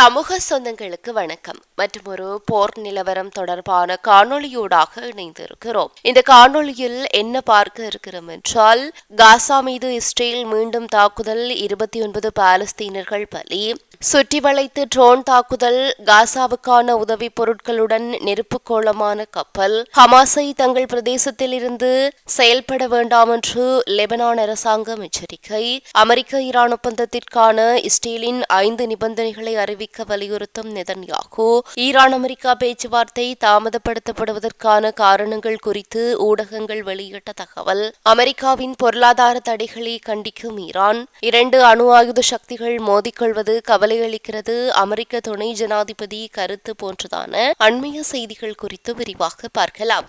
சமூக சொந்தங்களுக்கு வணக்கம். மற்றும் ஒரு போர் நிலவரம் தொடர்பான காணொலியூடாக இணைந்திருக்கிறோம். இந்த காணொளியில் என்ன பார்க்க இருக்கிறோம் என்றால் காசா மீது இஸ்ரேல் மீண்டும் தாக்குதல் இருபத்தி ஒன்பது பாலஸ்தீனர்கள் பலி சுற்றி வளைத்து ட்ரோன் தாக்குதல் காசாவுக்கான உதவி பொருட்களுடன் நெருப்பு கோலமான கப்பல் ஹமாஸை தங்கள் பிரதேசத்தில் இருந்து செயல்பட வேண்டாம் என்று லெபனான் அரசாங்கம் எச்சரிக்கை அமெரிக்க ஈரான் ஒப்பந்தத்திற்கான இஸ்ரேலின் ஐந்து நிபந்தனைகளை அறிவிக்க வலியுறுத்தும் நெதன்யாகு. ஈரான் அமெரிக்கா பேச்சுவார்த்தை தாமதப்படுத்தப்படுவதற்கான காரணங்கள் குறித்து ஊடகங்கள் வெளியிட்ட தகவல் அமெரிக்காவின் பொருளாதார தடைகளை கண்டிக்கும் ஈரான். இரண்டு அணு ஆயுத சக்திகள் மோதிக்கொள்வது கவலை கவலையளிக்கிறது. அமெரிக்க துணை ஜனாதிபதி கருத்து போன்றதான அண்மைய செய்திகள் குறித்து விரிவாக பார்க்கலாம்.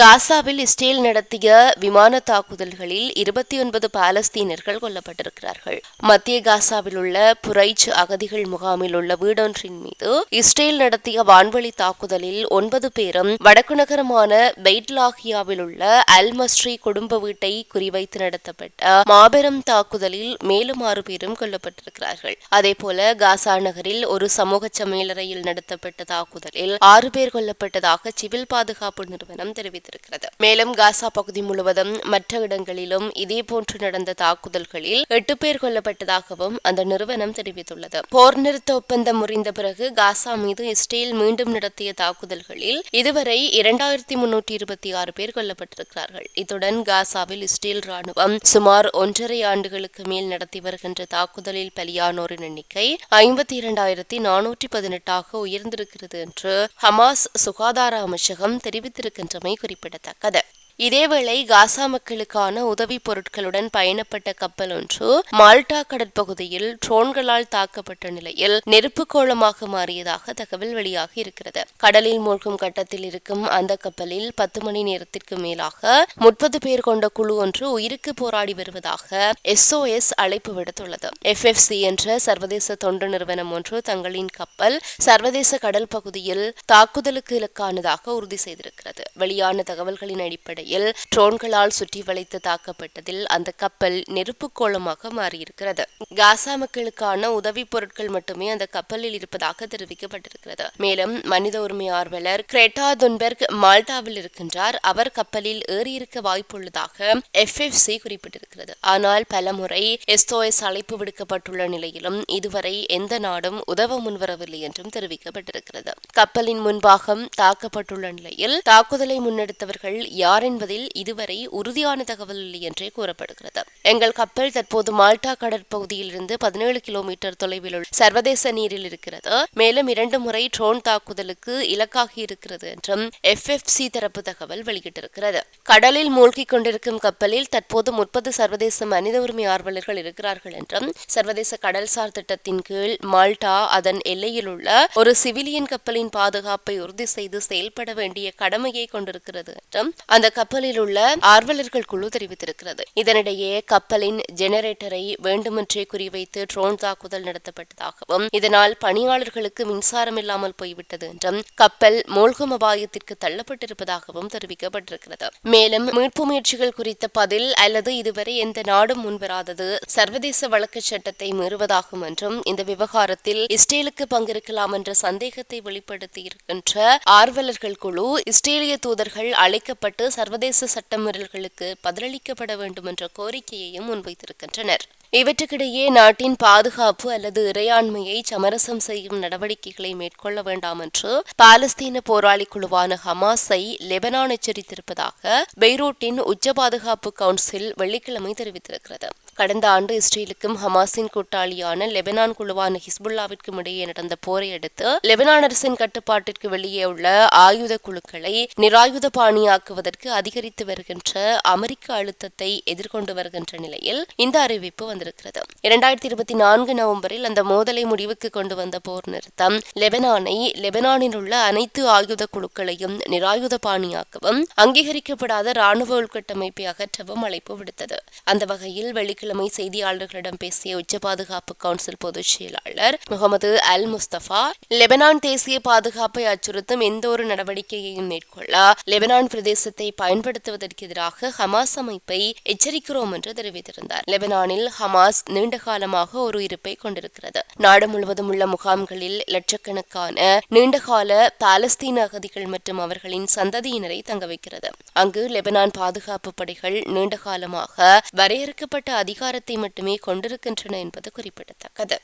காசாவில் இஸ்ரேல் நடத்திய விமான தாக்குதல்களில் இருபத்தி ஒன்பது பாலஸ்தீனர்கள் கொல்லப்பட்டிருக்கிறார்கள். மத்திய காசாவில் உள்ள புரைச் அகதிகள் முகாமில் உள்ள வீடொன்றின் மீது இஸ்ரேல் நடத்திய வான்வழி தாக்குதலில் ஒன்பது பேரும் வடக்கு நகரமான பெய்ட்லாகியாவில் உள்ள அல்மஸ்ரீ குடும்ப வீட்டை குறிவைத்து நடத்தப்பட்ட மாபெரும் தாக்குதலில் மேலும் ஆறு பேரும் கொல்லப்பட்டிருக்கிறார்கள். அதேபோல காசா நகரில் ஒரு சமூக சமையலறையில் நடத்தப்பட்ட தாக்குதலில் ஆறு பேர் கொல்லப்பட்டதாக சிவில் பாதுகாப்பு நிறுவனம் தெரிவித்தது தெரிவித்திருக்கிறது. மேலும் காசா பகுதி முழுவதும் மற்ற இடங்களிலும் இதேபோன்று நடந்த தாக்குதல்களில் எட்டு பேர் கொல்லப்பட்டதாகவும் அந்த நிறுவனம் தெரிவித்துள்ளது. போர் நிறுத்த ஒப்பந்தம் முறிந்த பிறகு காசா மீது இஸ்ரேல் மீண்டும் நடத்திய தாக்குதல்களில் இதுவரை இரண்டாயிரத்தி முன்னூற்றி இருபத்தி ஆறு பேர் கொல்லப்பட்டிருக்கிறார்கள். இத்துடன் காசாவில் இஸ்ரேல் ராணுவம் சுமார் ஒன்றரை ஆண்டுகளுக்கு மேல் நடத்தி வருகின்ற தாக்குதலில் பலியானோரின் எண்ணிக்கை ஐம்பத்தி இரண்டாயிரத்தி நானூற்றி பதினெட்டாக உயர்ந்திருக்கிறது என்று ஹமாஸ் சுகாதார அமைச்சகம் தெரிவித்திருக்கின்றமை குறிப்பிட்டது குறிப்பிடத்தக்கது. இதேவேளை காசா மக்களுக்கான உதவிப் பொருட்களுடன் பயணப்பட்ட கப்பல் ஒன்று மால்டா கடற்பகுதியில் ட்ரோன்களால் தாக்கப்பட்ட நிலையில் நெருப்பு கோளமாக மாறியதாக தகவல் வெளியாகி இருக்கிறது. கடலில் மூழ்கும் கட்டத்தில் இருக்கும் அந்த கப்பலில் பத்து மணி நேரத்திற்கு மேலாக முப்பது பேர் கொண்ட குழு ஒன்று உயிருக்கு போராடி வருவதாக எஸ்ஓஎஸ் அழைப்பு விடுத்துள்ளது. எஃப்எஃப்சி என்ற சர்வதேச தொண்டு நிறுவனம் ஒன்று தங்களின் கப்பல் சர்வதேச கடல் பகுதியில் தாக்குதலுக்கு இலக்கானதாக உறுதி செய்திருக்கிறது. வெளியான தகவல்களின் அடிப்படையில் அடிப்படையில் ட்ரோன்களால் சுற்றி வளைத்து தாக்கப்பட்டதில் அந்த கப்பல் நெருப்புக்கோளமாக கோலமாக மாறியிருக்கிறது. காசா மக்களுக்கான உதவி பொருட்கள் மட்டுமே அந்த கப்பலில் இருப்பதாக தெரிவிக்கப்பட்டிருக்கிறது. மேலும் மனித உரிமை ஆர்வலர் கிரெட்டா துன்பெர்க் மால்டாவில் இருக்கின்றார். அவர் கப்பலில் ஏறியிருக்க வாய்ப்புள்ளதாக எஃப்எஃப்சி குறிப்பிட்டிருக்கிறது. ஆனால் பலமுறை எஸ்தோஎஸ் அழைப்பு விடுக்கப்பட்டுள்ள நிலையிலும் இதுவரை எந்த நாடும் உதவ முன்வரவில்லை என்றும் தெரிவிக்கப்பட்டிருக்கிறது. கப்பலின் முன்பாகம் தாக்கப்பட்டுள்ள நிலையில் தாக்குதலை முன்னெடுத்தவர்கள் யாரின் என்பதில் இதுவரை உறுதியான தகவல் இல்லை என்றே கூறப்படுகிறது. எங்கள் கப்பல் தற்போது மால்டா கடற்பகுதியிலிருந்து பதினேழு கிலோமீட்டர் தொலைவில் உள்ள சர்வதேச நீரில் இருக்கிறது. மேலும் இரண்டு முறை ட்ரோன் தாக்குதலுக்கு இலக்காகி இருக்கிறது என்றும் எஃப்எஃப்சி தரப்பு தகவல் வெளியிட்டிருக்கிறது. கடலில் மூழ்கிக் கொண்டிருக்கும் கப்பலில் தற்போது முப்பது சர்வதேச மனித உரிமை ஆர்வலர்கள் இருக்கிறார்கள் என்றும் சர்வதேச கடல்சார் திட்டத்தின் கீழ் மால்டா அதன் எல்லையில் உள்ள ஒரு சிவிலியன் கப்பலின் பாதுகாப்பை உறுதி செய்து செயல்பட வேண்டிய கடமையை கொண்டிருக்கிறது என்றும் அந்த கப்பலில் உள்ள ஆர்வலர்கள் குழு தெரிவித்திருக்கிறது. இதனிடையே கப்பலின் ஜெனரேட்டரை வேண்டுமென்றே குறிவைத்து ட்ரோன் தாக்குதல் நடத்தப்பட்டதாகவும் இதனால் பணியாளர்களுக்கு மின்சாரம் இல்லாமல் போய்விட்டது என்றும் கப்பல் மூழ்கும் அபாயத்திற்கு தள்ளப்பட்டிருப்பதாகவும் தெரிவிக்கப்பட்டிருக்கிறது. மேலும் மீட்பு முயற்சிகள் குறித்த பதில் அல்லது இதுவரை எந்த நாடும் முன்வராதது சர்வதேச வழக்கு சட்டத்தை மீறுவதாகும் என்றும் இந்த விவகாரத்தில் இஸ்ரேலுக்கு பங்கிருக்கலாம் என்ற சந்தேகத்தை வெளிப்படுத்தியிருக்கின்ற ஆர்வலர்கள் குழு இஸ்ரேலிய தூதர்கள் அழைக்கப்பட்டு சர்வ சர்வதேச சட்டமீறல்களுக்கு பதிலளிக்கப்பட வேண்டும் என்ற கோரிக்கையையும் முன்வைத்திருக்கின்றனர். இவற்றுக்கிடையே நாட்டின் பாதுகாப்பு அல்லது இறையாண்மையை சமரசம் செய்யும் நடவடிக்கைகளை மேற்கொள்ள வேண்டாம் என்று பாலஸ்தீன போராளி குழுவான ஹமாஸை லெபனான் எச்சரித்திருப்பதாக பெய்ரூட்டின் உச்ச பாதுகாப்பு கவுன்சில் வெள்ளிக்கிழமை தெரிவித்திருக்கிறது. கடந்த ஆண்டு இஸ்ரேலுக்கும் ஹமாஸின் கூட்டாளியான லெபனான் குழுவான ஹிஸ்புல்லாவிற்கும் இடையே நடந்த போரை அடுத்து லெபனான் அரசின் கட்டுப்பாட்டிற்கு வெளியே உள்ள ஆயுத குழுக்களை நிராயுத பாணியாக்குவதற்கு அதிகரித்து வருகின்ற அமெரிக்க அழுத்தத்தை எதிர்கொண்டு வருகின்ற நிலையில் இந்த அறிவிப்பு வந்திருக்கிறது. இரண்டாயிரத்தி இருபத்தி நான்கு நவம்பரில் அந்த மோதலை முடிவுக்கு கொண்டு வந்த போர் நிறுத்தம் லெபனானை லெபனானில் உள்ள அனைத்து ஆயுத குழுக்களையும் நிராயுத பாணியாக்கவும் அங்கீகரிக்கப்படாத ராணுவ உள்கட்டமைப்பை அகற்றவும் அழைப்பு விடுத்தது. அந்த வகையில் வெளி வெள்ளிக்கிழமை செய்தியாளர்களிடம் பேசிய உச்ச பாதுகாப்பு கவுன்சில் பொதுச் செயலாளர் முகமது அல் முஸ்தபா லெபனான் தேசிய பாதுகாப்பை அச்சுறுத்தும் எந்த ஒரு நடவடிக்கையையும் மேற்கொள்ள லெபனான் பிரதேசத்தை பயன்படுத்துவதற்கு எதிராக ஹமாஸ் அமைப்பை எச்சரிக்கிறோம் என்று தெரிவித்திருந்தார். லெபனானில் ஹமாஸ் நீண்ட காலமாக ஒரு இருப்பை கொண்டிருக்கிறது. நாடு முழுவதும் உள்ள முகாம்களில் லட்சக்கணக்கான நீண்டகால பாலஸ்தீன அகதிகள் மற்றும் அவர்களின் சந்ததியினரை தங்க வைக்கிறது. அங்கு லெபனான் பாதுகாப்பு படைகள் நீண்ட காலமாக வரையறுக்கப்பட்ட அதிகாரத்தை மட்டுமே கொண்டிருக்கின்றன என்பது குறிப்பிடத்தக்கது.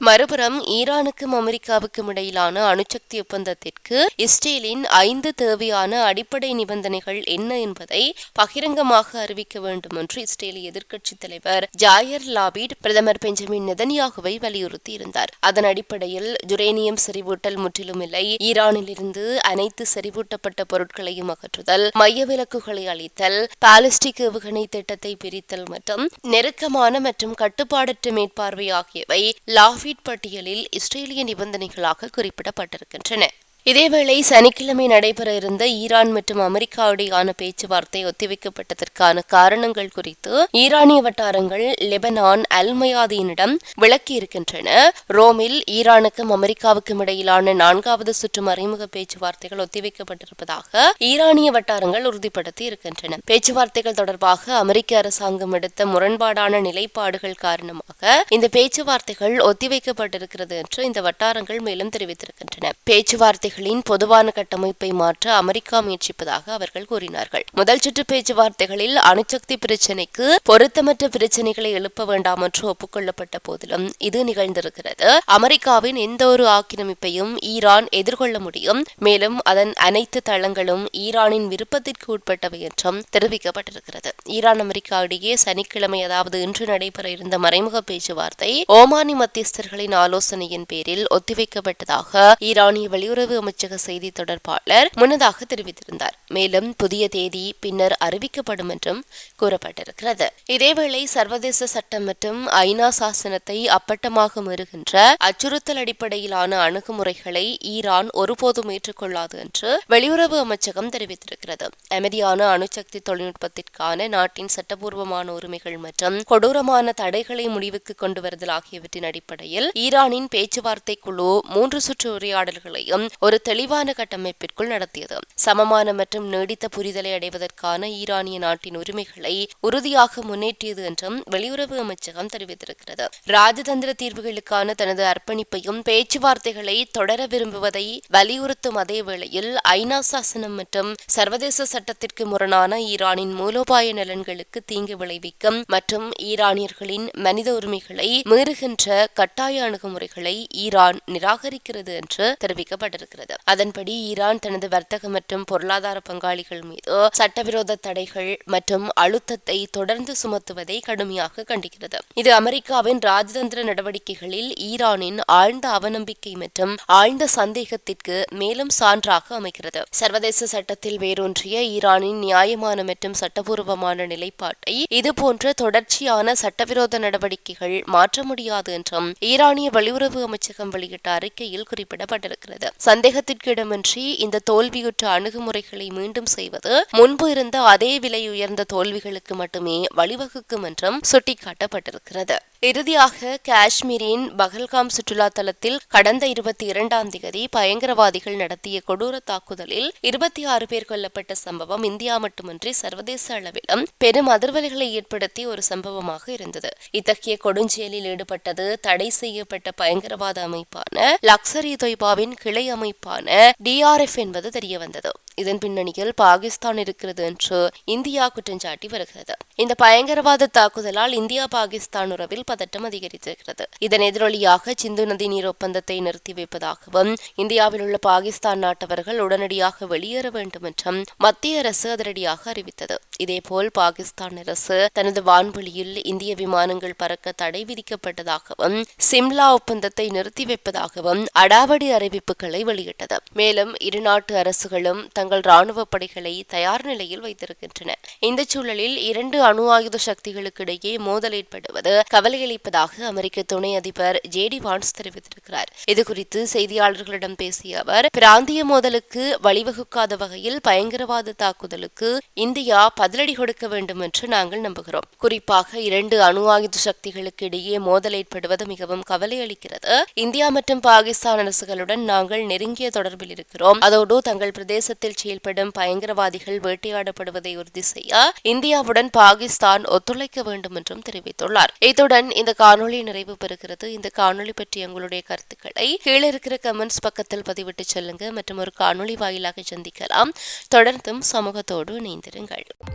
மறுபுறம் ஈரானுக்கும் அமெரிக்காவுக்கும் இடையிலான அணுசக்தி ஒப்பந்தத்திற்கு இஸ்ரேலின் ஐந்து தேவையான அடிப்படை நிபந்தனைகள் என்ன என்பதை பகிரங்கமாக அறிவிக்க வேண்டும் என்று இஸ்ரேலிய எதிர்க்கட்சித் தலைவர் ஜாயர் லாபிட் பிரதமர் பெஞ்சமின் நெதன்யாகுவை வலியுறுத்தியிருந்தார். அதன் அடிப்படையில் ஜுரேனியம் செறிவூட்டல் முற்றிலும் இல்லை ஈரானிலிருந்து அனைத்து செறிவூட்டப்பட்ட பொருட்களையும் அகற்றுதல் மைய விலக்குகளை அளித்தல் பாலிஸ்டிக் ஏவுகணை திட்டத்தை பிரித்தல் மற்றும் நெருக்கமான மற்றும் கட்டுப்பாடற்ற மேற்பார்வை ஆகியவை லாபி டாபிட் பட்டியலில் இஸ்ரேலிய நிபந்தனைகளாக குறிப்பிடப்பட்டிருக்கின்றன. இதேவேளை சனிக்கிழமை நடைபெற இருந்த ஈரான் மற்றும் அமெரிக்கா இடையான பேச்சுவார்த்தை ஒத்திவைக்கப்பட்டதற்கான காரணங்கள் குறித்து ஈரானிய வட்டாரங்கள் லெபனான் அல்மயாதீனிடம் விளக்கியிருக்கின்றன ரோமில் ஈரானுக்கும் அமெரிக்காவுக்கும் இடையிலான நான்காவது சுற்று மறைமுக பேச்சுவார்த்தைகள் ஒத்திவைக்கப்பட்டிருப்பதாக ஈரானிய வட்டாரங்கள் உறுதிப்படுத்தி இருக்கின்றன. பேச்சுவார்த்தைகள் தொடர்பாக அமெரிக்க அரசாங்கம் எடுத்த முரண்பாடான நிலைப்பாடுகள் காரணமாக இந்த பேச்சுவார்த்தைகள் ஒத்திவைக்கப்பட்டிருக்கிறது என்று இந்த வட்டாரங்கள் மேலும் தெரிவித்திருக்கின்றன. பேச்சுவார்த்தைகள் நாடுகளின் பொதுவான கட்டமைப்பை மாற்ற அமெரிக்கா முயற்சிப்பதாக அவர்கள் கூறினார்கள். முதல் சுற்று பேச்சுவார்த்தைகளில் அணுசக்தி பிரச்சினைக்கு பொருத்தமற்ற பிரச்சினைகளை எழுப்ப வேண்டாம் என்று ஒப்புக்கொள்ளப்பட்ட போதிலும் இது நிகழ்ந்திருக்கிறது. அமெரிக்காவின் எந்த ஒரு ஆக்கிரமிப்பையும் ஈரான் எதிர்கொள்ள முடியும். மேலும் அதன் அனைத்து தளங்களும் ஈரானின் விருப்பத்திற்கு உட்பட்டவை என்றும் தெரிவிக்கப்பட்டிருக்கிறது. ஈரான் அமெரிக்கா இடையே சனிக்கிழமை அதாவது இன்று நடைபெற இருந்த மறைமுக பேச்சுவார்த்தை ஓமானி மத்தியஸ்தர்களின் ஆலோசனையின் பேரில் ஒத்திவைக்கப்பட்டதாக ஈரானிய வெளியுறவு அமைச்சக செய்தி தொடர்பாளர் முன்னதாக தெரிவித்திருந்தார். மேலும் புதிய தேதி பின்னர் அறிவிக்கப்படும் என்றும் கூறப்பட்டிருக்கிறது. இதேவேளை சர்வதேச சட்டம் மற்றும் ஐநா சாசனத்தை அப்பட்டமாக மீறுகின்ற அச்சுறுத்தல் அடிப்படையிலான அணுகுமுறைகளை ஈரான் ஒருபோதும் ஏற்றுக்கொள்ளாது என்று வெளியுறவு அமைச்சகம் தெரிவித்திருக்கிறது. அமைதியான அணுசக்தி தொழில்நுட்பத்திற்கான நாட்டின் சட்டபூர்வமான உரிமைகள் மற்றும் கொடூரமான தடைகளை முடிவுக்கு கொண்டு வருதல் ஆகியவற்றின் அடிப்படையில் ஈரானின் பேச்சுவார்த்தை குழு மூன்று சுற்று உரையாடல்களையும் ஒரு தெளிவான கட்டமைப்பிற்குள் நடத்தியது. சமமான மற்றும் நீடித்த புரிதலை அடைவதற்கான ஈரானிய நாட்டின் உரிமைகளை உறுதியாக முன்னேற்றியது என்றும் வெளியுறவு அமைச்சகம் தெரிவித்திருக்கிறது. ராஜதந்திர தீர்வுகளுக்கான தனது அர்ப்பணிப்பையும் பேச்சுவார்த்தைகளை தொடர விரும்புவதை வலியுறுத்தும் அதே வேளையில் ஐநா சாசனம் மற்றும் சர்வதேச சட்டத்திற்கு முரணான ஈரானின் மூலோபாய நலன்களுக்கு தீங்கு விளைவிக்கும் மற்றும் ஈரானியர்களின் மனித உரிமைகளை மீறுகின்ற கட்டாய அணுகுமுறைகளை ஈரான் நிராகரிக்கிறது என்று தெரிவிக்கப்பட்டிருக்கிறது. அதன்படி ஈரான் தனது வர்த்தக மற்றும் பொருளாதார பங்காளிகள் மீது சட்டவிரோத தடைகள் மற்றும் அழுத்தத்தை தொடர்ந்து சுமத்துவதை கடுமையாக கண்டிக்கிறது. இது அமெரிக்காவின் ராஜதந்திர நடவடிக்கைகளில் ஈரானின் ஆழ்ந்த அவநம்பிக்கை மற்றும் ஆழ்ந்த சந்தேகத்திற்கு மேலும் சான்றாக அமைகிறது. சர்வதேச சட்டத்தில் வேரூன்றிய ஈரானின் நியாயமான மற்றும் சட்டபூர்வமான நிலைப்பாட்டை இதுபோன்ற தொடர்ச்சியான சட்டவிரோத நடவடிக்கைகள் மாற்ற முடியாது என்றும் ஈரானிய வெளியுறவு அமைச்சகம் வெளியிட்ட அறிக்கையில் குறிப்பிடப்பட்டிருக்கிறது. சந்தேக சந்தேகத்திற்கு இடமின்றி இந்த தோல்வியுற்ற அணுகுமுறைகளை மீண்டும் செய்வது முன்பு இருந்த அதே விலை உயர்ந்த தோல்விகளுக்கு மட்டுமே வழிவகுக்கும் என்றும் சுட்டிக்காட்டப்பட்டிருக்கிறது. இறுதியாக காஷ்மீரின் பகல்காம் சுற்றுலா தலத்தில் கடந்த இருபத்தி இரண்டாம் தேதி பயங்கரவாதிகள் நடத்திய கொடூர தாக்குதலில் இருபத்தி ஆறு பேர் கொல்லப்பட்ட சம்பவம் இந்தியா மட்டுமின்றி சர்வதேச அளவிலும் பெரும் அதிர்வலைகளை ஏற்படுத்தி ஒரு சம்பவமாக இருந்தது. இத்தகைய கொடுஞ்செயலில் ஈடுபட்டது தடை செய்யப்பட்ட பயங்கரவாத அமைப்பான லக்சர் இ தொய்பாவின் கிளை அமைப்பான டிஆர்எஃப் என்பது தெரியவந்தது. இதன் பின்னணியில் பாகிஸ்தான் இருக்கிறது என்று இந்தியா குற்றஞ்சாட்டி வருகிறது. இந்த பயங்கரவாத தாக்குதலால் இந்தியா பாகிஸ்தான் உறவில் பதட்டம் அதிகரித்திருக்கிறது. இதன் எதிரொலியாக சிந்து நதி நீர் ஒப்பந்தத்தை நிறுத்தி வைப்பதாகவும் இந்தியாவில் உள்ள பாகிஸ்தான் நாட்டவர்கள் உடனடியாக வெளியேற வேண்டும் என்றும் மத்திய அரசு அதிரடியாக அறிவித்தது. இதேபோல் பாகிஸ்தான் அரசு தனது வான்வெளியில் இந்திய விமானங்கள் பறக்க தடை விதிக்கப்பட்டதாகவும் சிம்லா ஒப்பந்தத்தை நிறுத்தி வைப்பதாகவும் அடாவடி அறிவிப்புகளை வெளியிட்டது. மேலும் இரு நாட்டு அரசுகளும் தங்கள் ராணுவ படைகளை தயார் நிலையில் வைத்திருக்கின்றன. இந்த சூழலில் இரண்டு அணு ஆயுத சக்திகளுக்கு இடையே மோதல் ஏற்படுவது கவலையளிப்பதாக அமெரிக்க துணை அதிபர் ஜே டி வான்ஸ் தெரிவித்திருக்கிறார். இதுகுறித்து செய்தியாளர்களிடம் பேசிய அவர் பிராந்திய மோதலுக்கு வழிவகுக்காத வகையில் பயங்கரவாத தாக்குதலுக்கு இந்தியா பதிலடி கொடுக்க வேண்டும் என்று நாங்கள் நம்புகிறோம். குறிப்பாக இரண்டு அணு ஆயுத சக்திகளுக்கு இடையே மோதல் ஏற்படுவது மிகவும் கவலை அளிக்கிறது. இந்தியா மற்றும் பாகிஸ்தான் அரசுகளுடன் நாங்கள் நெருங்கிய தொடர்பில் இருக்கிறோம். அதோடு தங்கள் பிரதேசத்தில் செயல்படும் பயங்கரவாதிகள் வேட்டையாடப்படுவதை உறுதி செய்ய இந்தியாவுடன் பாகிஸ்தான் ஒத்துழைக்க வேண்டும் என்றும் தெரிவித்துள்ளார். இத்துடன் இந்த காணொளி நிறைவு பெறுகிறது. இந்த காணொளி பற்றி உங்களுடைய கருத்துக்களை கீழே இருக்கிற கமெண்ட்ஸ் பக்கத்தில் பதிவிட்டு செல்லுங்க. மற்றும் ஒரு காணொளி வாயிலாக சந்திக்கலாம். தொடர்ந்தும் சமூகத்தோடு இணைந்திருங்கள்.